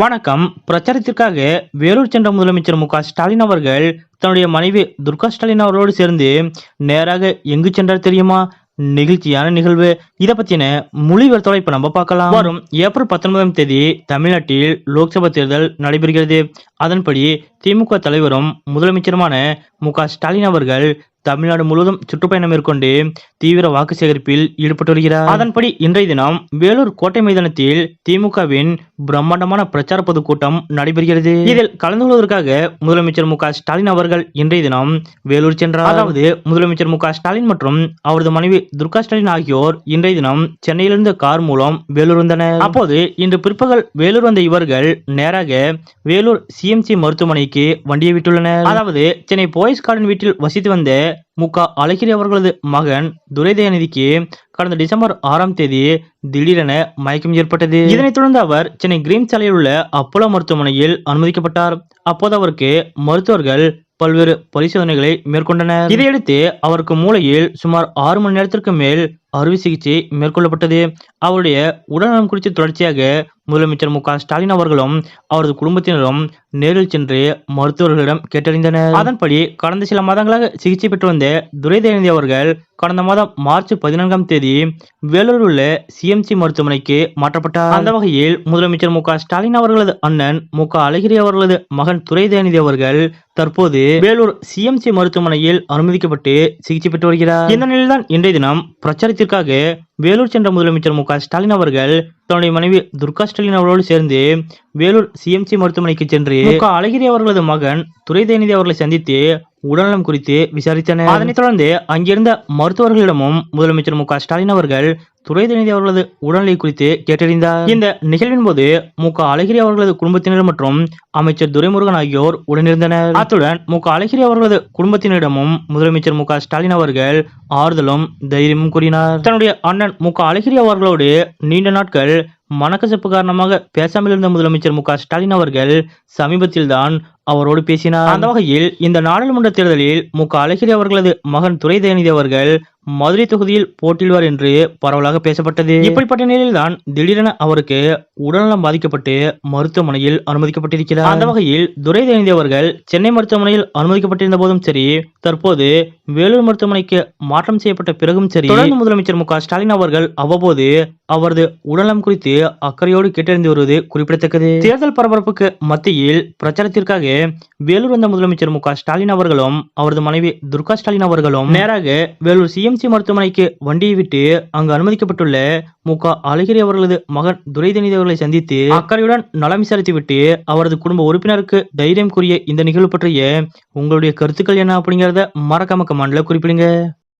வணக்கம். பிரச்சாரத்திற்காக வேலூர் சென்ற முதலமைச்சர் மு ஸ்டாலின் அவர்கள் தன்னுடைய மனைவி துர்கா ஸ்டாலின் அவர்களோடு சேர்ந்து நேராக எங்கு சென்றார் தெரியுமா? நெகிழ்ச்சியான நிகழ்வு. இதை பத்தின மொழிபெயர்த்தோட இப்ப நம்ம பார்க்கலாம். வரும் ஏப்ரல் பத்தொன்பதாம் தேதி தமிழ்நாட்டில் லோக்சபா தேர்தல் நடைபெறுகிறது. அதன்படி திமுக தலைவரும் முதலமைச்சருமான மு ஸ்டாலின் அவர்கள் தமிழ்நாடு முழுவதும் சுற்றுப்பயணம் மேற்கொண்டு தீவிர வாக்கு சேகரிப்பில் ஈடுபட்டு வருகிறார். அதன்படி இன்றைய தினம் வேலூர் கோட்டை மைதானத்தில் திமுகவின் பிரம்மாண்டமான பிரச்சார பொதுக்கூட்டம் நடைபெறுகிறது. இதில் கலந்து கொள்வதற்காக முதலமைச்சர் மு ஸ்டாலின் அவர்கள் இன்றைய தினம் வேலூர் சென்றார். அதாவது முதலமைச்சர் மு ஸ்டாலின் மற்றும் அவரது மனைவி துர்கா ஸ்டாலின் ஆகியோர் இன்றைய தினம் சென்னையிலிருந்து கார் மூலம் வேலூர் வந்தனர். அப்போது இன்று பிற்பகல் வேலூர் வந்த இவர்கள் நேராக வேலூர் சிஎம்சி மருத்துவமனைக்கு வண்டியை விட்டுள்ளனர். அதாவது சென்னை போயஸ் கார்டன் வீட்டில் வசித்து வந்த மு க அழகிரி அவர்களது மகன் துரைதயநிதிக்கு கடந்த டிசம்பர் ஆறாம் தேதி திடீரென மயக்கம் ஏற்பட்டது. இதனைத் தொடர்ந்து அவர் சென்னை கிரீன் சாலையில் உள்ள அப்போலோ மருத்துவமனையில் அனுமதிக்கப்பட்டார். அப்போது அவருக்கு மருத்துவர்கள் பல்வேறு பரிசோதனைகளை மேற்கொண்டனர். இதையடுத்து அவருக்கு மூளையில் சுமார் ஆறு மணி நேரத்திற்கு மேல் அறுவை சிகிச்சை மேற்கொள்ளப்பட்டது. அவருடைய உடல்நலம் குறித்து தொடர்ச்சியாக முதலமைச்சர் மு க ஸ்டாலின் அவர்களும் அவரது குடும்பத்தினரும் நேரில் சென்று மருத்துவர்களிடம் கேட்டறிந்தனர். அதன்படி கடந்த சில மாதங்களாக சிகிச்சை பெற்று வந்த துரைதயநிதி அவர்கள் கடந்த மாதம் மார்ச் பதினான்காம் தேதி வேலூரில் உள்ள சிஎம்சி மருத்துவமனைக்கு மாற்றப்பட்டார். அந்த வகையில் முதலமைச்சர் மு க ஸ்டாலின் அவர்களது அண்ணன் மு க அழகிரி அவர்களது மகன் துரைதயநிதி அவர்கள் தற்போது வேலூர் சிஎம்சி மருத்துவமனையில் அனுமதிக்கப்பட்டு சிகிச்சை பெற்று வருகிறார். இந்த நிலையில்தான் இன்றைய தினம் பிரச்சாரத்திற்காக வேலூர் சென்ற முதலமைச்சர் மு ஸ்டாலின் அவர்கள் தன்னுடைய மனைவி துர்கா ஸ்டாலின் அவர்களோடு சேர்ந்து வேலூர் சிஎம்சி மருத்துவமனைக்கு சென்று அழகிரி அவர்களது மகன் துரைதயநிதி அவர்களை சந்தித்து உடல்நலம் குறித்து விசாரித்தனர். அதனைத் தொடர்ந்து அங்கிருந்த மருத்துவர்களிடமும் முதலமைச்சர் மு ஸ்டாலின் அவர்கள் துரைதயநிதி அவர்களது உடல்நிலை குறித்து கேட்டறிந்தார். இந்த நிகழ்வின் போது மு. க. அழகிரி அவர்களது குடும்பத்தினர் மற்றும் அமைச்சர் துரைமுருகன் ஆகியோர் உடனிருந்தனர். அத்துடன் மு. க. அழகிரி அவர்களது குடும்பத்தினரிடமும் முதலமைச்சர் மு. க. ஸ்டாலின் அவர்கள் ஆறுதலும் தைரியமும் கூறினார். தன்னுடைய அண்ணன் மு. க. அழகிரி அவர்களோடு நீண்ட நாட்கள் மனக்கசப்பு காரணமாக பேசாமல் இருந்த முதலமைச்சர் மு. க. ஸ்டாலின் அவர்கள் சமீபத்தில் தான் அவரோடு பேசினார். அந்த வகையில் இந்த நாடாளுமன்ற தேர்தலில் மு. க. அழகிரி அவர்களது மகன் துரை தயாநிதி அவர்கள் மதுரை தொகுதியில் போட்டியிடுவார் என்று பரவலாக பேசப்பட்டது. இப்படிப்பட்ட நிலையில்தான் திடீரென அவருக்கு உடல்நலம் பாதிக்கப்பட்டு மருத்துவமனையில் அனுமதிக்கப்பட்டிருக்கிறார். அந்த வகையில் துரை தயந்தி அவர்கள் சென்னை மருத்துவமனையில் அனுமதிக்கப்பட்டிருந்த போதும் சரி தற்போது வேலூர் மருத்துவமனைக்கு மாற்றம் செய்யப்பட்ட பிறகும் சரி தொடர்ந்து முதலமைச்சர் மு ஸ்டாலின் அவர்கள் அவ்வப்போது அவரது உடல்நலம் குறித்து அக்கறையோடு கேட்டறிந்து வருவது குறிப்பிடத்தக்கது. தேர்தல் பரபரப்புக்கு மத்தியில் பிரச்சாரத்திற்காக வேலூர் வந்த முதலமைச்சர் மு ஸ்டாலின் அவர்களும் அவரது மனைவி துர்கா ஸ்டாலின் அவர்களும் நேராக வேலூர் சிஎம் சிஎம்சி மருத்துவமனைக்கு வண்டியை விட்டு அங்கு அனுமதிக்கப்பட்டுள்ள மு. க. அழகிரி அவர்களது மகன் துரைதனிதி அவர்களை சந்தித்து அக்கறையுடன் நலம் விசாரித்துவிட்டு அவரது குடும்ப உறுப்பினருக்கு தைரியம் கூறிய இந்த நிகழ்வு பற்றிய உங்களுடைய கருத்துக்கள் என்ன அப்படிங்கறத மறக்காம கமெண்ட்ல குறிப்பிடுங்க.